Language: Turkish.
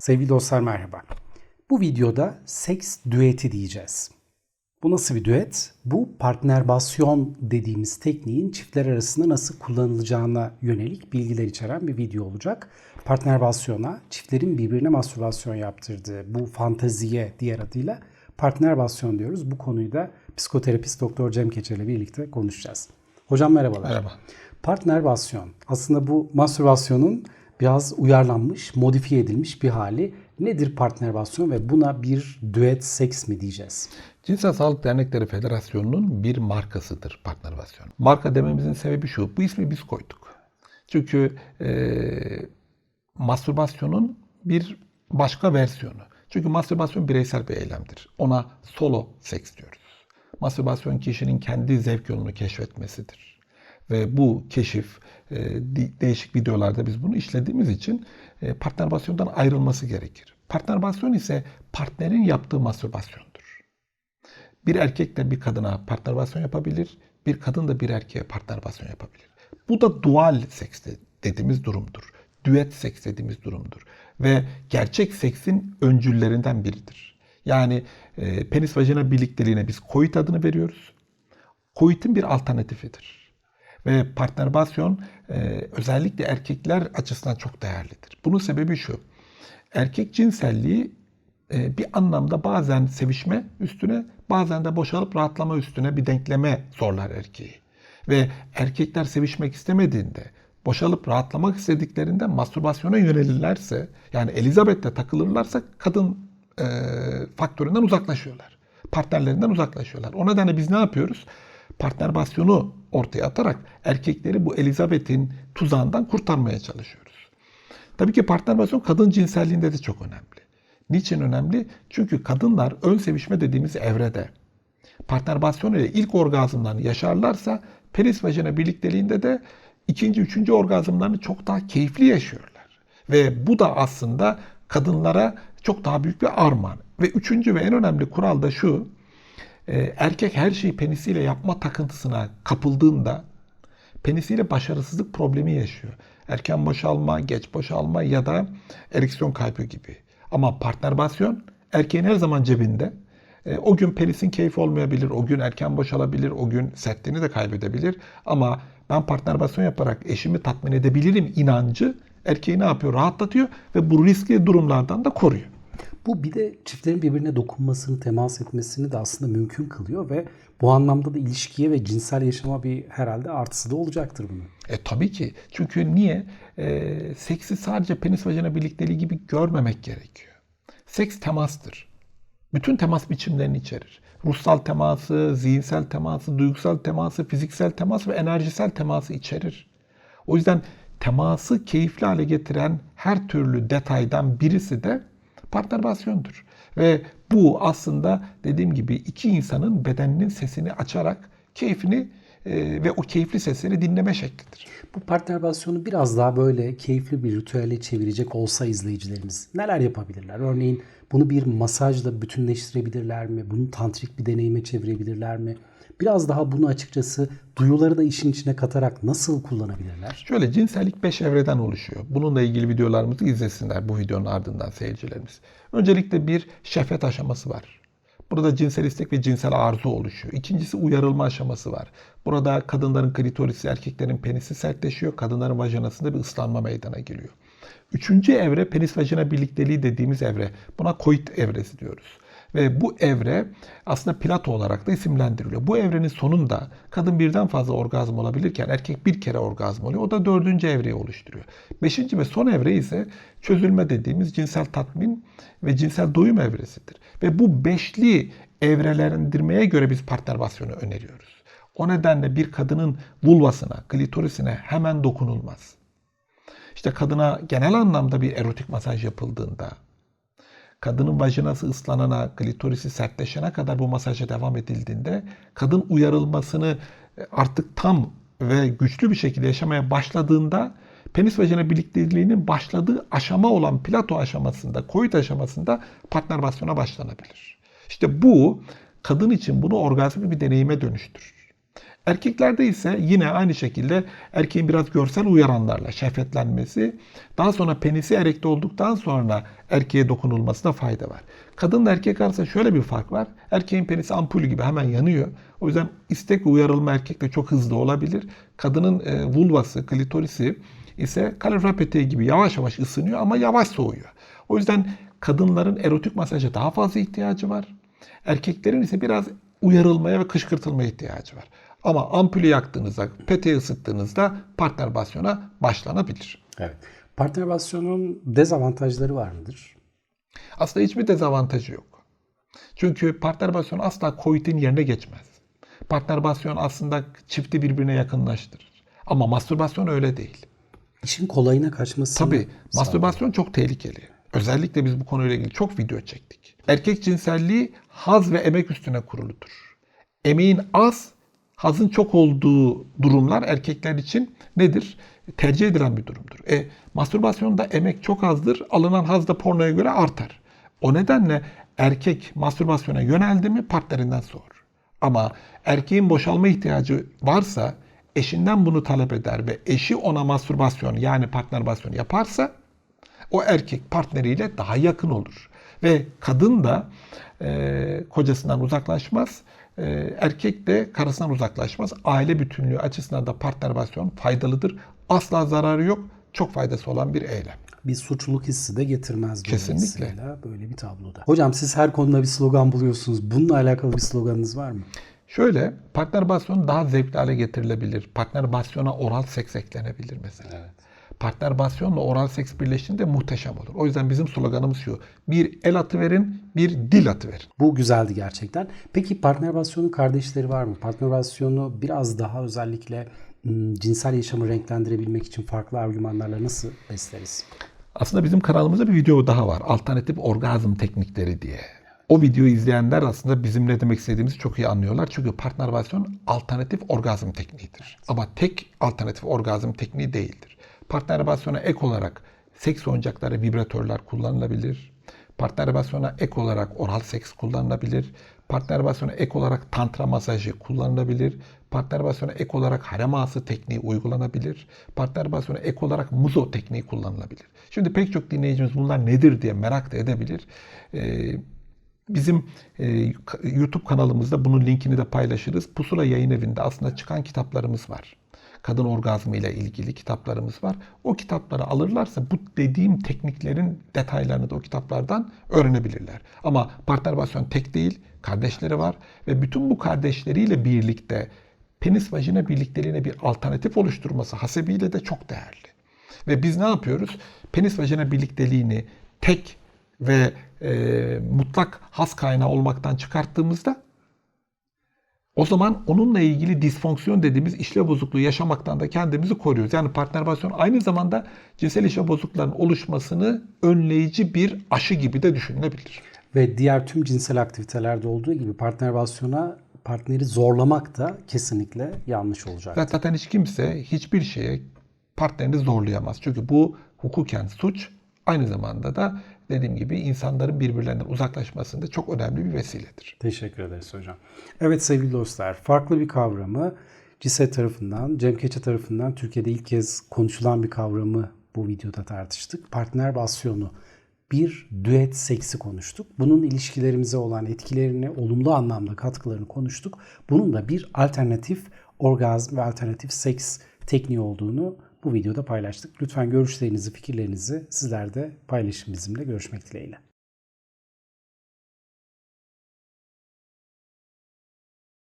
Sevgili dostlar merhaba. Bu videoda seks düeti diyeceğiz. Bu nasıl bir düet? Bu partnerbasyon dediğimiz tekniğin çiftler arasında nasıl kullanılacağına yönelik bilgiler içeren bir video olacak. Partnerbasyona, çiftlerin birbirine mastürbasyon yaptırdığı bu fanteziye diğer adıyla partnerbasyon diyoruz. Bu konuyu da psikoterapist Doktor Cem Keçer ile birlikte konuşacağız. Hocam merhabalar. Merhaba. Partnerbasyon. Aslında bu mastürbasyonun biraz uyarlanmış, modifiye edilmiş bir hali. Nedir partnerbasyon ve buna bir düet seks mi diyeceğiz? Cinsel Sağlık Dernekleri Federasyonu'nun bir markasıdır partnerbasyon. Marka dememizin sebebi şu, bu ismi biz koyduk. Çünkü e, mastürbasyonun bir başka versiyonu. Çünkü mastürbasyon bireysel bir eylemdir. Ona solo seks diyoruz. Mastürbasyon kişinin kendi zevk yolunu keşfetmesidir. Ve bu keşif e, değişik videolarda biz bunu işlediğimiz için e, partnerbasyondan ayrılması gerekir. Partnerbasyon ise partnerin yaptığı mastürbasyondur. Bir erkek de bir kadına partnerbasyon yapabilir, bir kadın da bir erkeğe partnerbasyon yapabilir. Bu da dual seks dediğimiz durumdur. Düet seks dediğimiz durumdur. Ve gerçek seksin öncüllerinden biridir. Yani e, penis vajina birlikteliğine biz koit adını veriyoruz. Koitin bir alternatifidir. Ve partnerbasyon e, özellikle erkekler açısından çok değerlidir. Bunun sebebi şu. Erkek cinselliği e, bir anlamda bazen sevişme üstüne bazen de boşalıp rahatlama üstüne bir denkleme zorlar erkeği. Ve erkekler sevişmek istemediğinde boşalıp rahatlamak istediklerinde mastürbasyona yönelirlerse yani Elizabeth'te takılırlarsa kadın e, faktöründen uzaklaşıyorlar. Partnerlerinden uzaklaşıyorlar. O nedenle biz ne yapıyoruz? Partnerbasyonu ortaya atarak erkekleri bu Elizabeth'in tuzağından kurtarmaya çalışıyoruz. Tabii ki partnerbasyon kadın cinselliğinde de çok önemli. Niçin önemli? Çünkü kadınlar ön sevişme dediğimiz evrede partnerbasyon ile ilk orgazmlarını yaşarlarsa penis vajina birlikteliğinde de ikinci, üçüncü orgazmlarını çok daha keyifli yaşıyorlar. Ve bu da aslında kadınlara çok daha büyük bir armağan. Ve üçüncü ve en önemli kural da şu. E, erkek her şeyi penisiyle yapma takıntısına kapıldığında penisiyle başarısızlık problemi yaşıyor. Erken boşalma, geç boşalma ya da ereksiyon kaybı gibi. Ama partnerbasyon erkeğin her zaman cebinde. E, o gün penisin keyfi olmayabilir, o gün erken boşalabilir, o gün sertliğini de kaybedebilir. Ama ben partnerbasyon yaparak eşimi tatmin edebilirim inancı erkeği ne yapıyor? Rahatlatıyor ve bu riskli durumlardan da koruyor. Bu bir de çiftlerin birbirine dokunmasını, temas etmesini de aslında mümkün kılıyor ve bu anlamda da ilişkiye ve cinsel yaşama bir herhalde artısı da olacaktır bunun. E tabii ki. Çünkü niye? E, seksi sadece penis vajina birlikteliği gibi görmemek gerekiyor. Seks temastır. Bütün temas biçimlerini içerir. Ruhsal teması, zihinsel teması, duygusal teması, fiziksel teması ve enerjisel teması içerir. O yüzden teması keyifli hale getiren her türlü detaydan birisi de partnerbasyondur. Ve bu aslında dediğim gibi iki insanın bedeninin sesini açarak keyfini e, ve o keyifli sesleri dinleme şeklidir. Bu partnerbasyonu biraz daha böyle keyifli bir ritüele çevirecek olsa izleyicilerimiz neler yapabilirler? Örneğin bunu bir masajla bütünleştirebilirler mi? Bunu tantrik bir deneyime çevirebilirler mi? Biraz daha bunu açıkçası duyuları da işin içine katarak nasıl kullanabilirler? Şöyle cinsellik 5 evreden oluşuyor. Bununla ilgili videolarımızı izlesinler bu videonun ardından seyircilerimiz. Öncelikle bir şehvet aşaması var. Burada cinsel istek ve cinsel arzu oluşuyor. İkincisi uyarılma aşaması var. Burada kadınların klitorisi, erkeklerin penisi sertleşiyor. Kadınların vajinasında bir ıslanma meydana geliyor. Üçüncü evre penis vajina birlikteliği dediğimiz evre. Buna koit evresi diyoruz. Ve bu evre aslında Plato olarak da isimlendiriliyor. Bu evrenin sonunda kadın birden fazla orgazm olabilirken erkek bir kere orgazm oluyor. O da dördüncü evreyi oluşturuyor. Beşinci ve son evre ise çözülme dediğimiz cinsel tatmin ve cinsel doyum evresidir. Ve bu beşli evrelendirmeye göre biz partnerbasyonu öneriyoruz. O nedenle bir kadının vulvasına, klitorisine hemen dokunulmaz. İşte kadına genel anlamda bir erotik masaj yapıldığında, kadının vajinası ıslanana, klitorisi sertleşene kadar bu masaja devam edildiğinde kadın uyarılmasını artık tam ve güçlü bir şekilde yaşamaya başladığında penis vajina birlikteliğinin başladığı aşama olan plato aşamasında, koyut aşamasında partnerbasyona başlanabilir. İşte bu kadın için bunu orgazmik bir deneyime dönüştürür. Erkeklerde ise yine aynı şekilde erkeğin biraz görsel uyaranlarla şehvetlenmesi, daha sonra penisi erekte olduktan sonra erkeğe dokunulmasına fayda var. Kadınla erkek arasında şöyle bir fark var. Erkeğin penisi ampul gibi hemen yanıyor. O yüzden istek uyarılma erkekte çok hızlı olabilir. Kadının e, vulvası, klitorisi ise kalorifer peteği gibi yavaş yavaş ısınıyor ama yavaş soğuyor. O yüzden kadınların erotik masaja daha fazla ihtiyacı var. Erkeklerin ise biraz uyarılmaya ve kışkırtılmaya ihtiyacı var. Ama ampulü yaktığınızda, peteği ısıttığınızda partnerbasyona başlanabilir. Evet. Partnervasyonun dezavantajları var mıdır? Aslında hiçbir dezavantajı yok. Çünkü partnerbasyon asla koitin yerine geçmez. Partnerbasyon aslında çifti birbirine yakınlaştırır. Ama mastürbasyon öyle değil. İşin kolayına kaçması. Tabii mastürbasyon çok tehlikeli. Özellikle biz bu konuyla ilgili çok video çektik. Erkek cinselliği haz ve emek üstüne kuruludur. Emeğin az, hazın çok olduğu durumlar erkekler için nedir? Tercih edilen bir durumdur. E, mastürbasyonda emek çok azdır, alınan haz da pornoya göre artar. O nedenle erkek mastürbasyona yöneldi mi partnerinden soğur. Ama erkeğin boşalma ihtiyacı varsa eşinden bunu talep eder ve eşi ona mastürbasyon yani partnerbasyon yaparsa o erkek partneriyle daha yakın olur. Ve kadın da e, kocasından uzaklaşmaz, e, erkek de karısından uzaklaşmaz. Aile bütünlüğü açısından da partnerbasyon faydalıdır. Asla zararı yok, çok faydası olan bir eylem. bir suçluluk hissi de getirmez Kesinlikle. böyle bir tabloda. Hocam siz her konuda bir slogan buluyorsunuz. Bununla alakalı bir sloganınız var mı? Şöyle, partnerbasyon daha zevkli hale getirilebilir. Partnerbasyona oral seks eklenebilir mesela. Partnerbasyonla oral seks birleştiğinde muhteşem olur. O yüzden bizim sloganımız şu. Bir el atı verin, bir dil atı verin. Bu güzeldi gerçekten. Peki partnervasyonun kardeşleri var mı? Partnervasyonu biraz daha özellikle cinsel yaşamı renklendirebilmek için farklı argümanlarla nasıl besleriz? Aslında bizim kanalımızda bir video daha var. Alternatif orgazm teknikleri diye. O videoyu izleyenler aslında bizim ne demek istediğimizi çok iyi anlıyorlar. Çünkü partnerbasyon alternatif orgazm tekniğidir. Ama tek alternatif orgazm tekniği değildir. Partnerbasyona ek olarak seks oyuncakları, vibratörler kullanılabilir. Partnerbasyona ek olarak oral seks kullanılabilir. Partnerbasyona ek olarak tantra masajı kullanılabilir. Partnerbasyona ek olarak harem ağası tekniği uygulanabilir. Partnerbasyona ek olarak muzo tekniği kullanılabilir. Şimdi pek çok dinleyicimiz bunlar nedir diye merak da edebilir. Ee, Bizim e, YouTube kanalımızda bunun linkini de paylaşırız. Pusula Yayın Evi'nde aslında çıkan kitaplarımız var. Kadın orgazmı ile ilgili kitaplarımız var. O kitapları alırlarsa bu dediğim tekniklerin detaylarını da o kitaplardan öğrenebilirler. Ama partnerbasyon tek değil, kardeşleri var ve bütün bu kardeşleriyle birlikte penis vajina birlikteliğine bir alternatif oluşturması hasebiyle de çok değerli. Ve biz ne yapıyoruz? Penis vajina birlikteliğini tek ve e, mutlak has kaynağı olmaktan çıkarttığımızda o zaman onunla ilgili disfonksiyon dediğimiz işlev bozukluğu yaşamaktan da kendimizi koruyoruz. Yani partnerbasyon aynı zamanda cinsel işlev bozukluklarının oluşmasını önleyici bir aşı gibi de düşünülebilir. Ve diğer tüm cinsel aktivitelerde olduğu gibi partnervasyona partneri zorlamak da kesinlikle yanlış olacak. Zaten hiç kimse hiçbir şeye partnerini zorlayamaz. Çünkü bu hukuken suç aynı zamanda da dediğim gibi insanların birbirlerinden uzaklaşmasında çok önemli bir vesiledir. Teşekkür ederiz hocam. Evet sevgili dostlar, farklı bir kavramı CİSE tarafından, Cem Keçe tarafından Türkiye'de ilk kez konuşulan bir kavramı bu videoda tartıştık. Partnervasyonu, bir düet seksi konuştuk. Bunun ilişkilerimize olan etkilerini, olumlu anlamda katkılarını konuştuk. Bunun da bir alternatif orgazm ve alternatif seks tekniği olduğunu bu videoda paylaştık. Lütfen görüşlerinizi, fikirlerinizi sizler de paylaşın bizimle. Görüşmek dileğiyle.